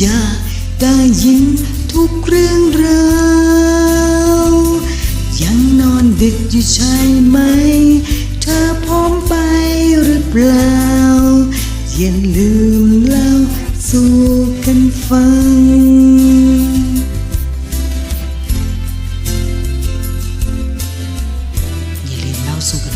อยากได้ยินทุกเรื่องราวยังนอนดึกอยู่ใช่ไหม เธอพร้อมไปหรือเปล่า อย่าลืมเล่าสู่กันฟังอย่าลืมเล่าสู่กัน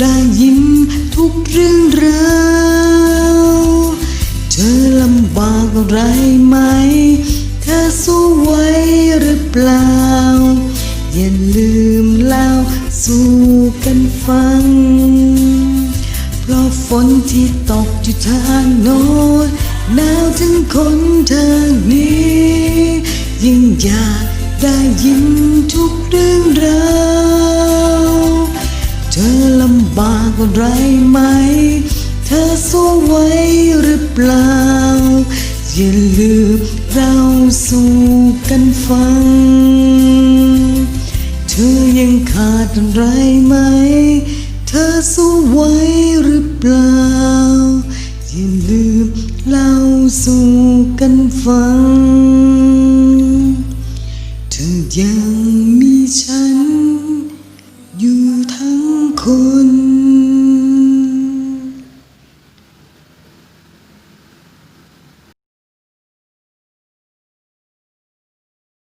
ได้ยิ้มทุกเรื่องราวเธอลำบากอะไรไหม เธอสู้ไหวหรือเปล่า อย่าลืมเล่าสู่กันฟัง เพราะฝนที่ตกอยู่ทางโน้นหนาวถึงคนทางนี้ ยิ่งอยากได้ยินทุกเรื่องราว อะไรไหม เธอสู้ไหวหรือเปล่า อย่าลืมเราสู่กันฟัง เธอยังขาดอะไรไหม เธอสู้ไหวหรือเปล่า อย่าลืมเล่าสู่กันฟัง